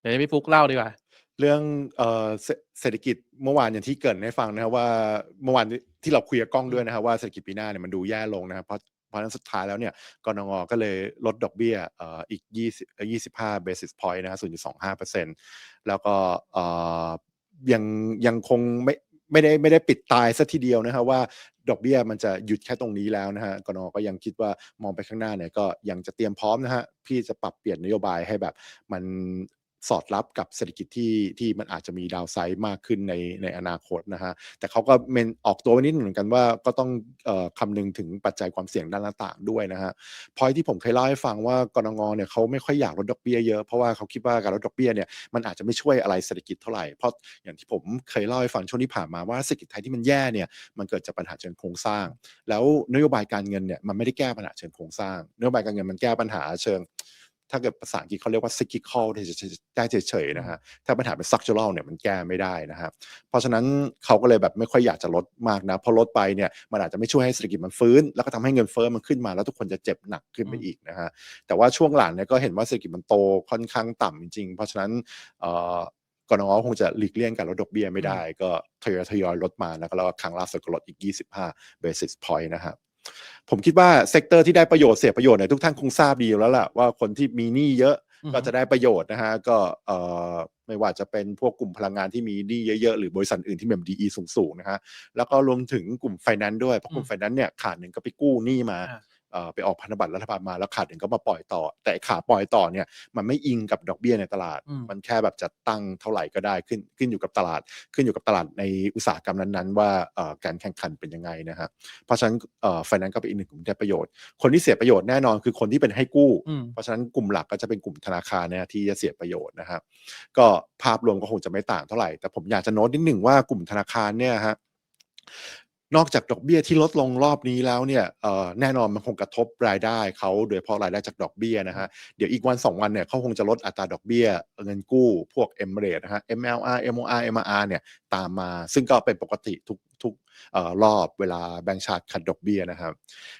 เดี๋ยวให้พี่ฟุกเล่าดีกว่า เรื่องเอ่อเศรเศรษฐกิจเมื่อวานอย่างที่เกรินให้ฟังนะครับว่าเมื่อวานที่เราคุยกับกล้องด้วยนะครับว่าเศรษฐกิจปีหน้าเนี่ยมันดูแย่ลงนะครับเพราะเพราะฉะนั้นสุดท้ายแล้วเนี่ยกรงงก็เลยลดดอกเบี้ยเอ่ออีก20เอ่อ25 basis point นะฮะ0.25%แล้วก็เอ่อยังยังคงไม่ไม่ได้ไม่ได้ปิดตายซะทีเดียวนะครับว่าดอกเบี้ยมันจะหยุดแค่ตรงนี้แล้วนะฮะกรงงก็ยังคิดว่ามองไปข้างหน้าเนี่ยก็ยังจะเตรียมพร้อมนะฮะพี่จะปรับเปลี่ยนนโยบายให้แบบมัน สอดรับกับเศรษฐกิจที่ที่มันอาจจะมีดาวไซด์มากขึ้นในในอนาคตนะฮะแต่เขาก็เมนออกตัวไว้นิดหนึ่งเหมือนกันว่าก็ต้องออคำนึงถึงปัจจัยความเสี่ยงด้านต่างๆด้วยนะฮะพอยที่ผมเคยเล่าให้ฟังว่ากรงงเนี่ยเขาไม่ค่อยอยากลดดอกเบี้ยเยอะเพราะว่าเขาคิดว่าการลดดอกเบี้ยเนี่ยมันอาจจะไม่ช่วยอะไรเศรษฐกิจเท่าไหร่เพราะอย่างที่ผมเคยเล่าให้ฟังช่วงที่ผ่านมาว่าเศรษฐกิจไทยที่มันแย่เนี่ยมันเกิดจากปัญหาเชิงโครงสร้าง แล้วนโยบายการเงินเนี่ยมันไม่ได้แก้ปัญหาเชิงโครงสร้างนโยบายการเงินมันแก้ปัญหาเชิง ถ้าเกิดภาษาอังกฤษเขาเรียกว่า cyclical ได้เฉยๆนะฮะถ้าปัญหาเป็น structural เนี่ยมันแก้ไม่ได้นะครับเพราะฉะนั้นเขาก็เลยแบบไม่ค่อยอยากจะลดมากนะพราะลดไปเนี่ยมันอาจจะไม่ช่วยให้เศรษฐกิจมันฟื้น แล้วก็ทำให้เงินเฟ้อมันขึ้นมา แล้วทุกคนจะเจ็บหนักขึ้นไปอีกนะฮะแต่ว่าช่วงหลังเนี่ยก็เห็นว่าเศรษฐกิจมันโตค่อนข้างต่ำจริงๆ เพราะฉะนั้นเอ่อกรงคงจะหลีกเลี่ยงการลดดอกเบี้ยไม่ได้ ก็ทยอยทยอยลดมาแล้วก็แล้วก็ครั้งล่าสุดก็ลดอีก 25 basis point นะครับ ผมคิดว่าเซกเตอร์ที่ได้ประโยชน์เสียประโยชน์เนี่ยทุกท่านคงทราบดีอยู่แล้วล่ะว่าคนที่มีหนี้เยอะอือฮึก็จะได้ประโยชน์นะฮะก็เอ่อไม่ว่าจะเป็นพวกกลุ่มพลังงานที่มีหนี้เยอะๆ หรือบริษัทอื่นที่มี DE สูงๆนะฮะแล้วก็รวมถึงกลุ่มไฟแนนซ์ด้วยเพราะกลุ่มไฟแนนซ์เนี่ยขาดหนึ่งก็ไปกู้หนี้มาอ่าเอ่อ ไปออกพันธบัตรรัฐบาลมาแล้วขาดหนึ่งก็มาปล่อยต่อ แต่ไอ้ขาปล่อยต่อเนี่ยมันไม่อิงกับดอกเบี้ยในตลาดอืมมันแค่แบบจะตั้งเท่าไหร่ก็ได้ขึ้นขึ้นอยู่กับตลาด ขึ้นอยู่กับตลาดในอุตสาหกรรมนั้นๆ ว่าเอ่อการแข่งขันเป็นยังไงนะฮะเพราะฉะนั้นเอ่อไฟแนนซ์ก็เป็นอีกหนึ่งกลุ่มที่ได้ประโยชน์ คนที่เสียประโยชน์แน่นอนคือคนที่เป็นให้กู้อืมเพราะฉะนั้นกลุ่มหลักก็จะเป็นกลุ่มธนาคารเนี่ยที่จะเสียประโยชน์นะครับก็ภาพรวมก็คงจะไม่ต่างเท่าไหร่แต่ผมอยากจะโน้ตนิดหนึ่งว่ากลุ่มธนาคารเนี่ยฮะ นอกจากดอกเบี้ยที่ลดลงรอบนี้แล้วเนี่ยแน่นอนมันคงกระทบรายได้เขาโดยเฉพาะรายได้จากดอกเบี้ยนะฮะเดี๋ยวอีกวันสองวันเนี่ยเขาคงจะลดอัตราดอกเบี้ย เงินกู้พวก m r a t e นะฮะ MLR MOR MR เนี่ยตามมา ซึ่งก็เป็นปกติทุกทุกอรอบเวลาแบงก์ชาติขัดดอกเบี้ยนะครับ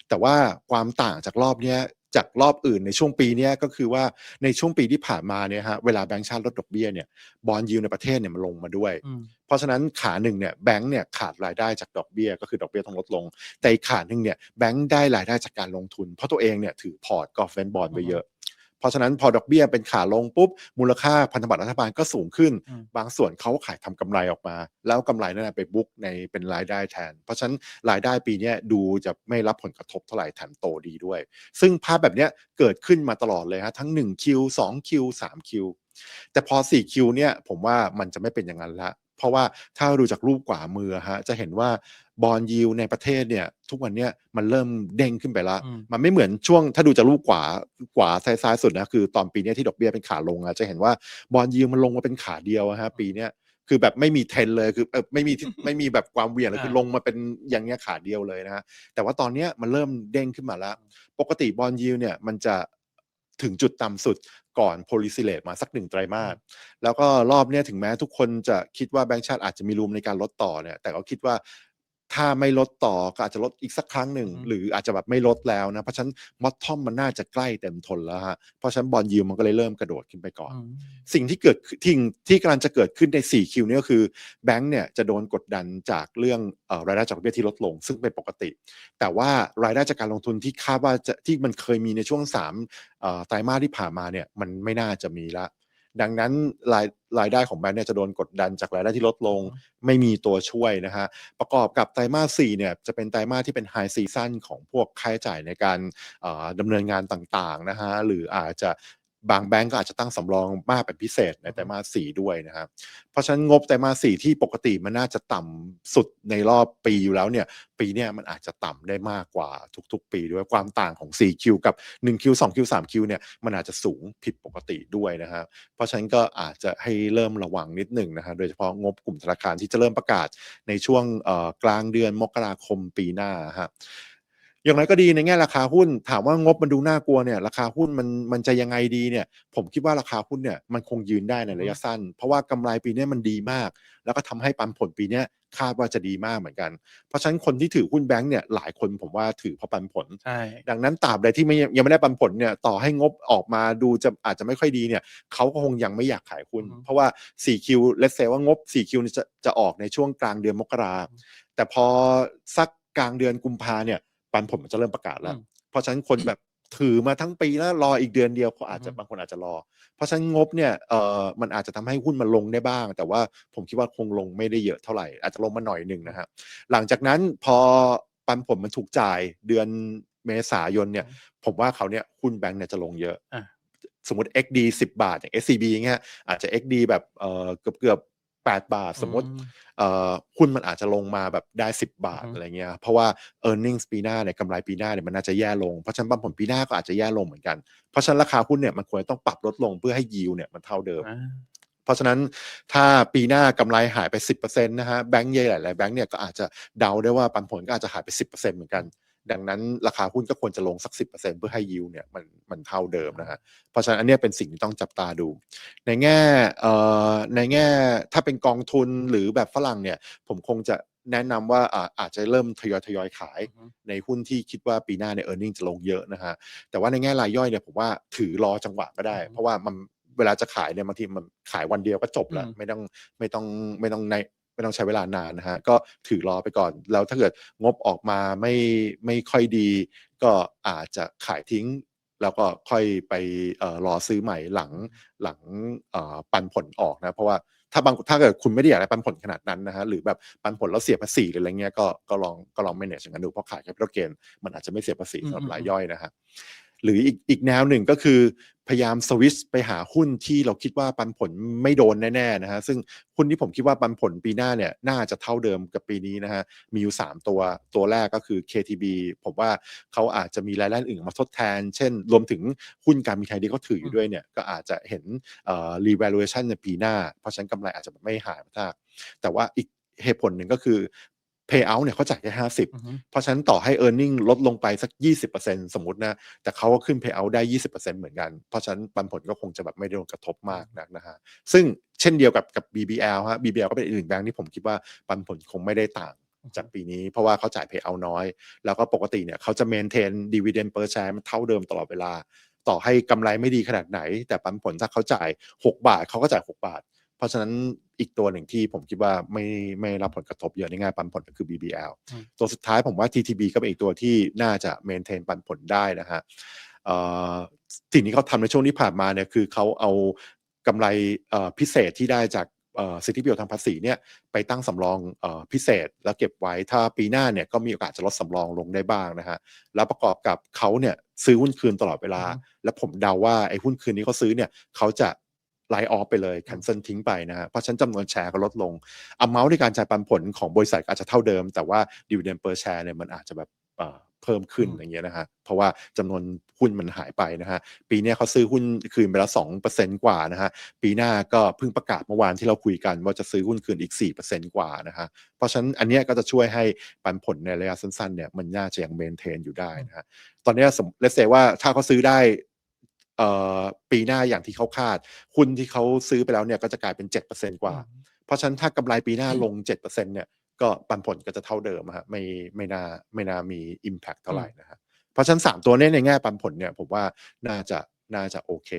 แต่ว่าความต่างจากรอบนี้ จากรอบอื่นในช่วงปีเนี้ยก็คือว่าในช่วงปีที่ผ่านมาเนี่ยฮะเวลาแบงก์ชาติลดดอกเบี้ยเนี่ยบอลยูในประเทศเนี่ยมันลงมาด้วยอืมเพราะฉะนั้นขาหนึ่งเนี่ยแบงก์เนี่ยขาดรายได้จากดอกเบี้ยก็คือดอกเบี้ยต้องลดลง แต่อีกขาหนึ่งเนี่ยแบงก์ได้รายได้จากการลงทุน เพราะตัวเองเนี่ยถือพอร์ตกอล์ฟเวนบอลไปเยอะ เพราะฉะนั้นพอดอกเบี้ยเป็นขาลงปุ๊บ มูลค่าพันธบัตรรัฐบาลก็สูงขึ้นอืมบางส่วนเขาขายทำกำไรออกมา แล้วกำไรนั่นนะไปบุ๊กในเป็นรายได้แทน เพราะฉะนั้นรายได้ปีเนี้ยดูจะไม่รับผลกระทบเท่าไหร่แถมโตดีด้วย ซึ่งภาพแบบเนี้ยเกิดขึ้นมาตลอดเลยฮะทั้ง1คิว2คิว3คิวแต่พอ4คิวเนี่ยผมว่ามันจะไม่เป็นอย่างนั้นละ เพราะว่าถ้าดูจากรูปขวามือฮะจะเห็นว่าบอลยิวในประเทศเนี่ย ทุกวันเนี้ยมันเริ่มเด้งขึ้นไปละอืมมันไม่เหมือนช่วงถ้าดูจากรูปขวาขวาซ้ายๆสุดนะคือตอนปีเนี้ยที่ดอกเบี้ยเป็นขาลงอะจะเห็นว่าบอลยิวมันลงมาเป็นขาเดียวอะฮะปีเนี้ยคือแบบไม่มีเทรนเลยคือเออไม่มีไม่มีแบบความเหวี่ยงเลยคืออ่าลงมาเป็นอย่างเงี้ยขาเดียวเลยนะฮะแต่ว่าตอนเนี้ยมันเริ่มเด้งขึ้นมาแล้ว ปกติบอลยิวเนี่ยมันจะถึงจุดต่ำสุด ก่อนโพลิซิเลตมาสักหนึ่งไตรมาสแล้วก็รอบเนี้ยถึงแม้ทุกคนจะคิดว่าแบงก์ชาติอาจจะมีรูมในการลดต่อเนี่ยแต่ก็คิดว่า ถ้าไม่ลดต่อก็อาจจะลดอีกสักครั้งหนึ่งอือฮึหรืออาจจะแบบไม่ลดแล้วนะ เพราะฉะนั้นมอตทอมมันน่าจะใกล้เต็มทนแล้วฮะเพราะฉะนั้นบอลยิวมันก็เลยเริ่มกระโดดขึ้นไปก่อนอืมสิ่งที่เกิดขึ้นที่ที่กำลังจะเกิดขึ้นใน 4 คิวนี้ก็คือแบงก์เนี่ยจะโดนกดดันจากเรื่องเออรายได้จากดอกเบี้ยที่ลดลง ซึ่งเป็นปกติ แต่ว่ารายได้จากการลงทุนที่คาดว่าจะที่มันเคยมีในช่วง3เอ่อไตรมาสที่ผ่านมาเนี่ยมันไม่น่าจะมีละ ดังนั้นรายรายได้ของแบงก์เนี่ยจะโดนกดดันจากรายได้ที่ลดลง ไม่มีตัวช่วยนะฮะประกอบกับไตรมาส4เนี่ยจะเป็นไตรมาสที่เป็นไฮซีซั o นของพวกค่าใช้จ่ายในการเอ่อดำเนินงานต่างๆนะฮะหรืออาจจะ บางแบงก์ก็อาจจะตั้งสำรองมากเป็นพิเศษในไตรมาส4ด้วยนะครับ เพราะฉะนั้นงบไตรมาส4ที่ปกติมันน่าจะต่ำสุดในรอบปีอยู่แล้วเนี่ย ปีเนี้ยมันอาจจะต่ำได้มากกว่าทุกๆ ปีด้วยความต่างของ 4Q กับ 1Q 2Q 3Q เนี่ยมันอาจจะสูงผิดปกติด้วยนะครับ เพราะฉะนั้นก็อาจจะให้เริ่มระวังนิดหนึ่งนะฮะโดยเฉพาะงบกลุ่มธนาคารที่จะเริ่มประกาศในช่วงเอ่อกลางเดือนมกราคมปีหน้าฮะ อย่างไรก็ดีในแง่ราคาหุ้น ถามว่างบมันดูน่ากลัวเนี่ยราคาหุ้นมันมันจะยังไงดีเนี่ย ผมคิดว่าราคาหุ้นเนี่ยมันคงยืนได้ในระยะสั้น เพราะว่ากำไรปีเนี้ยมันดีมาก แล้วก็ทำให้ปันผลปีเนี้ยคาดว่าจะดีมากเหมือนกัน เพราะฉะนั้นคนที่ถือหุ้นแบงก์เนี่ยหลายคนผมว่าถือเพราะปันผลใช่ดังนั้นตราบใดที่ไม่ยังไม่ได้ปันผลเนี่ยต่อให้งบออกมาดูจะอาจจะไม่ค่อยดีเนี่ยเขาก็คงยังไม่อยากขายหุ้นอือฮึเพราะว่า 4Q เลสเซว่างบ 4Q เนี่ยจะจะออกในช่วงกลางเดือนมกราอืมแต่พอสักกลางเดือนกุมภาเนี่ย ปันผลมันจะเริ่มประกาศแล้วอืมเพราะฉะนั้นคนแบบถือมาทั้งปีแล้วรออีกเดือนเดียวเขาอาจจะอือฮึบางคนอาจจะรอ เพราะฉะนั้นงบเนี่ยเอ่อมันอาจจะทำให้หุ้นมันลงได้บ้าง แต่ว่าผมคิดว่าคงลงไม่ได้เยอะเท่าไหร่อาจจะลงมาหน่อยหนึ่งนะฮะหลังจากนั้นพอปันผลมันถูกจ่ายเดือนเมษายนเนี่ย ผมว่าเขาเนี่ยหุ้นแบงก์เนี่ยจะลงเยอะอะสมมติ XD 10 บาทอย่าง SCB เงี้ยอาจจะ XD แบบเอ่อเกือบเกือบ 8 บาท สมมติอืเอ่อหุ้นมันอาจจะลงมาแบบได้ 10 บาทอือฮึอะไรเงี้ยเพราะว่า e a r n i n g ปีหน้าเนี่ยกำไรปีหน้าเนี่ยมันน่าจะแย่ลง เพราะฉะนั้นปันผลปีหน้าก็อาจจะแย่ลงเหมือนกัน เพราะฉะนั้นราคาหุ้นเนี่ยมันควรจะต้องปรับลดลงเพื่อให้ยิวเนี่ยมันเท่าเดิมอ่าเพราะฉะนั้นถ้าปีหน้ากำไรหายไป 10%นะฮะแบงก์ใหญ่หลายๆแบงก์เนี่ยก็อาจจะเดาได้ว่าปันผลก็อาจจะหายไป 10%เหมือนกัน ดังนั้นราคาหุ้นก็ควรจะลงสัก 10%เพื่อให้ยิวเนี่ยมันมันเท่าเดิมนะฮะเพราะฉะนั้นอันเนี้ยเป็นสิ่งที่ต้องจับตาดู ในแง่เอ่อในแง่ถ้าเป็นกองทุนหรือแบบฝรั่งเนี่ย ผมคงจะแนะนำว่าอ่าอาจจะเริ่มทยอยทยอยขายอือฮึในหุ้นที่คิดว่าปีหน้าเนี่ย e a r n i n g จะลงเยอะนะฮะแต่ว่าในแง่รายย่อยเนี่ยผมว่าถือรอจังหวะก็ได้อืมเพราะว่ามันเวลาจะขายเนี่ยบางทีมันขายวันเดียวก็จบแล้วอืมไม่ต้องไม่ต้องไม่ต้องใน ไม่ต้องใช้เวลานานนะฮะก็ถือรอไปก่อน แล้วถ้าเกิดงบออกมาไม่ไม่ค่อยดี ก็อาจจะขายทิ้ง แล้วก็ค่อยไปเอ่อรอซื้อใหม่หลังหลังปันผลออกนะ เพราะว่าถ้าบางถ้าเกิดคุณไม่ได้อยากได้ปันผลขนาดนั้นนะฮะหรือแบบปันผลแล้วเสียภาษีหรืออะไรเงี้ยก็ก็ลองก็ลอง manage อย่างนั้นดูเพราะขาย capital gain มันอาจจะไม่เสียภาษีสำหรับรายย่อยนะฮะหรืออีกอีกแนวหนึ่งก็คือ พยายามสวิชไปหาหุ้นที่เราคิดว่าปันผลไม่โดนแน่ๆนะฮะซึ่งหุ้นที่ผมคิดว่าปันผลปีหน้าเนี่ยน่าจะเท่าเดิมกับปีนี้นะฮะมีอยู่ 3 ตัวตัวแรกก็คือ KTB ผมว่าเขาอาจจะมีรายได้อื่นมาทดแทน เช่น รวมถึงหุ้นการบินไทยที่เขาถืออยู่ด้วยเนี่ยก็อาจจะเห็นเอ่อ revaluation ในปีหน้า เพราะฉะนั้นกำไรอาจจะไม่หายมากแต่ว่าอีกเหตุผลหนึ่งก็คือ payout เนี่ยเขาจ่ายแค่ห้าสิบอือฮึเพราะฉะนั้นต่อให้ e a r n i n g ลดลงไปสัก 20%สมมตินะ แต่เขาก็ขึ้น payout ได้ 20%เหมือนกัน เพราะฉะนั้นปันผลก็คงจะแบบไม่ได้โดนกระทบมากนักนะฮะ ซึ่งเช่นเดียวกับกับ BBL ฮะ BBL ก็เป็นอีกหนึ่งแบงค์ที่ผมคิดว่าปันผลคงไม่ได้ต่างจากปีนี้เพราะว่าเขาจ่าย payout น้อย แล้วก็ปกติเนี่ยเขาจะ maintain dividend per share มันเท่าเดิมตลอดเวลา ต่อให้กำไรไม่ดีขนาดไหน แต่ปันผลถ้าเขาจ่าย 6 บาทเขาก็จ่าย 6 บาท เพราะฉะนั้นอีกตัวหนึ่งที่ผมคิดว่าไม่ไม่รับผลกระทบเยอะในแง่ปันผลก็คือ BBL อืมตัวสุดท้ายผมว่า TTB ก็เป็นอีกตัวที่น่าจะเมนเทนปันผลได้นะฮะเอ่อสิ่งที่เขาทำในช่วงที่ผ่านมาเนี่ยคือเขาเอากำไรเอ่อพิเศษที่ได้จากเอ่อสิทธิประโยชน์ทางภาษีเนี่ยไปตั้งสำรองเอ่อพิเศษแล้วเก็บไว้ถ้าปีหน้าเนี่ยก็มีโอกาสจะลดสำรองลงได้บ้างนะฮะแล้วประกอบกับเขาเนี่ยซื้อหุ้นคืนตลอดเวลาอือฮึแล้วผมเดาว่าไอ้หุ้นคืนนี้เขาซื้อเนี่ยเขาจะ ไลออฟไปเลย cancel ทิ้งไปนะฮะเพราะฉะนั้นจำนวนแชร์ก็ลดลง amount ในการจ่ายปันผลของบริษัทก็อาจจะเท่าเดิม แต่ว่า dividend per share เนี่ยมันอาจจะแบบเอ่อเพิ่มขึ้นอืมอย่างเงี้ยนะฮะ เพราะว่าจำนวนหุ้นมันหายไปนะฮะ ปีเนี้ยเขาซื้อหุ้นคืนไปแล้วสองเปอร์เซ็นกว่านะฮะ ปีหน้าก็เพิ่งประกาศเมื่อวานที่เราคุยกัน ว่าจะซื้อหุ้นคืนอีกสี่เปอร์เซ็นกว่านะฮะ เพราะฉะนั้นอันเนี้ยก็จะช่วยให้ปันผลในระยะสั้นๆเนี่ยมันน่าจะยังเมนเทนอยู่ได้นะฮะ ตอนเนี้ยสมเลสเซว่าถ้าเขาซื้อได้เอ่อ ปีหน้าอย่างที่เขาคาดหุ้นที่เขาซื้อไปแล้วเนี่ยก็จะกลายเป็น 7%กว่า เพราะฉะนั้นถ้ากำไรปีหน้าลง 7%เนี่ยก็ปันผลก็จะเท่าเดิมอะฮะไม่ไม่น่าไม่น่ามี Impact เท่าไหร่นะฮะเพราะฉะนั้น3ตัวเนี้ในแง่ปันผลเนี่ยผมว่าน่าจะน่าจะโอเค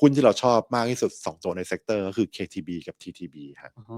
หุ้นที่เราชอบมากที่สุด 2 ตัวในเซกเตอร์ก็คือ KTB กับ TTB ฮะอือฮึ